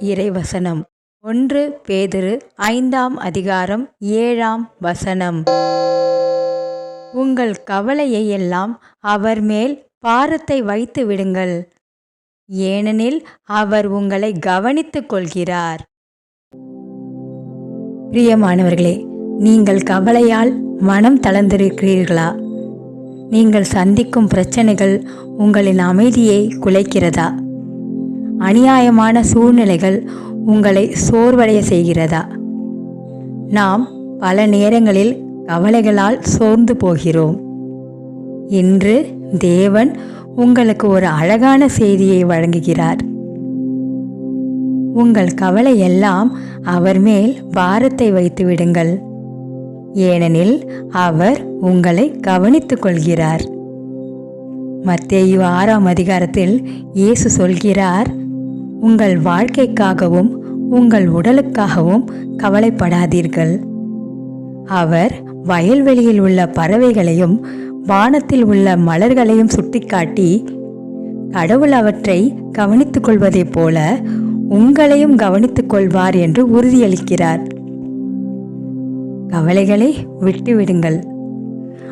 இறைவசனம். ஒன்று பேதுரு ஐந்தாம் அதிகாரம் ஏழாம் வசனம். உங்கள் கவலையை எல்லாம் அவர் மேல் பாரத்தை வைத்து விடுங்கள். ஏனெனில் அவர் உங்களை கவனித்துக் கொள்கிறார். பிரியமானவர்களே நீங்கள் கவலையால் மனம் தளர்ந்திருக்கிறீர்களா? நீங்கள் சந்திக்கும் பிரச்சனைகள் உங்களின் அமைதியை குலைக்கிறதா? அநியாயமான சூழ்நிலைகள் உங்களை சோர்வடைய செய்கிறதா? நாம் பல நேரங்களில் கவலைகளால் சோர்ந்து போகிறோம். இன்று தேவன் உங்களுக்கு ஒரு அழகான செய்தியை வழங்குகிறார். உங்கள் கவலை எல்லாம் அவர் மேல் பாரத்தை வைத்து விடுங்கள். ஏனெனில் அவர் உங்களை கவனித்துக் கொள்கிறார். மத்தேயு ஆறாம் அதிகாரத்தில் இயேசு சொல்கிறார் உங்கள் வாழ்க்கைக்காகவும் உங்கள் உடலுக்காகவும் கவலைப்படாதீர்கள். அவர் வயல்வெளியில் உள்ள பறவைகளையும் வானத்தில் உள்ள மலர்களையும் சுட்டிக்காட்டி கடவுள் அவற்றை கவனித்துக் கொள்வதைப் போல உங்களையும் கவனித்துக் கொள்வார் என்று உறுதியளிக்கிறார். கவலைகளை விட்டுவிடுங்கள்.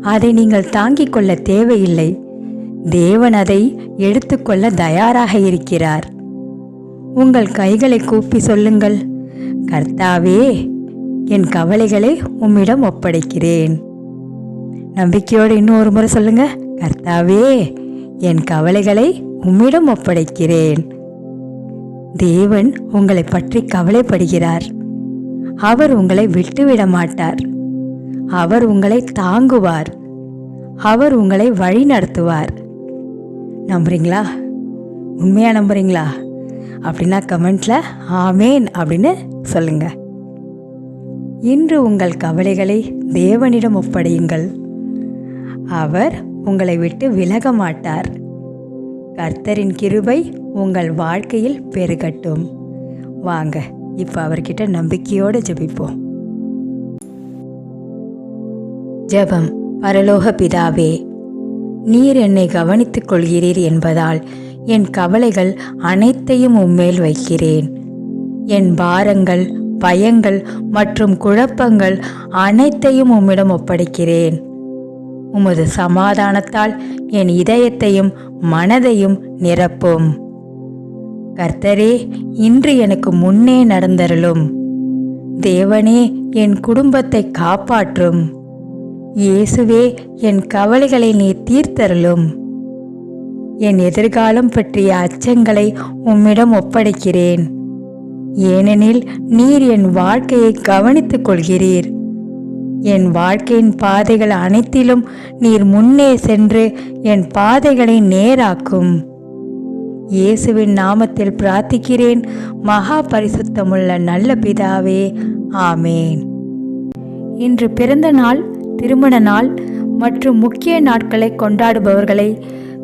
அதை நீங்கள் தாங்கிக் கொள்ள தேவையில்லை. தேவன் அதை எடுத்துக்கொள்ள தயாராக இருக்கிறார். உங்கள் கைகளை கூப்பி சொல்லுங்கள். கர்த்தாவே என் கவலைகளை உம்மிடம் ஒப்படைக்கிறேன். நம்பிக்கையோடு இன்னும் ஒரு முறை சொல்லுங்க. கர்த்தாவே என் கவலைகளை உம்மிடம் ஒப்படைக்கிறேன். தேவன் உங்களை பற்றி கவலைப்படுகிறார். அவர் உங்களை விட்டுவிட மாட்டார். அவர் உங்களை தாங்குவார். அவர் உங்களை வழி நடத்துவார் நம்புறீங்களா? உண்மையா நம்புறீங்களா? அப்படின்னா கமெண்ட்ல ஆமேன் அப்படின்னு சொல்லுங்க. இன்று உங்கள் கவலைகளை தேவனிடம் ஒப்படையுங்கள். அவர் உங்களை விட்டு விலக மாட்டார். கர்த்தரின் கிருபை உங்கள் வாழ்க்கையில் பெருகட்டும். வாங்க இப்போ அவர்கிட்ட நம்பிக்கையோடு ஜெபிப்போம். ஜெபம் பரலோக பிதாவே நீர் என்னை கவனித்துக் கொள்கிறீர் என்பதால் என் கவலைகள் அனைத்தையும் உம்மேல் வைக்கிறேன். என் பாரங்கள் பயங்கள் மற்றும் குழப்பங்கள் அனைத்தையும் உம்மிடம் ஒப்படைக்கிறேன். உமது சமாதானத்தால் என் இதயத்தையும் மனதையும் நிரப்பும். கர்த்தரே இன்று எனக்கு முன்னே நடந்தருளும். தேவனே என் குடும்பத்தை காப்பாற்றும். இயேசுவே என் கவலைகளை நீ தீர்த்தருளும். என் எதிர்காலம் பற்றிய அச்சங்களை உம்மிடம் ஒப்படைக்கிறேன். ஏனெனில் நீர் என் வாழ்க்கையை கவனித்துக் கொள்கிறீர். என் வாழ்க்கையின் பாதைகள் அனைத்திலும் நீர் முன்னே சென்று என் பாதைகளை நேராக்கும். இயேசுவின் நாமத்தில் பிரார்த்திக்கிறேன். மகா பரிசுத்தமுள்ள நல்ல பிதாவே ஆமேன். இன்று பிறந்த நாள் திருமண நாள் மற்றும் முக்கிய நாட்களை கொண்டாடுபவர்களை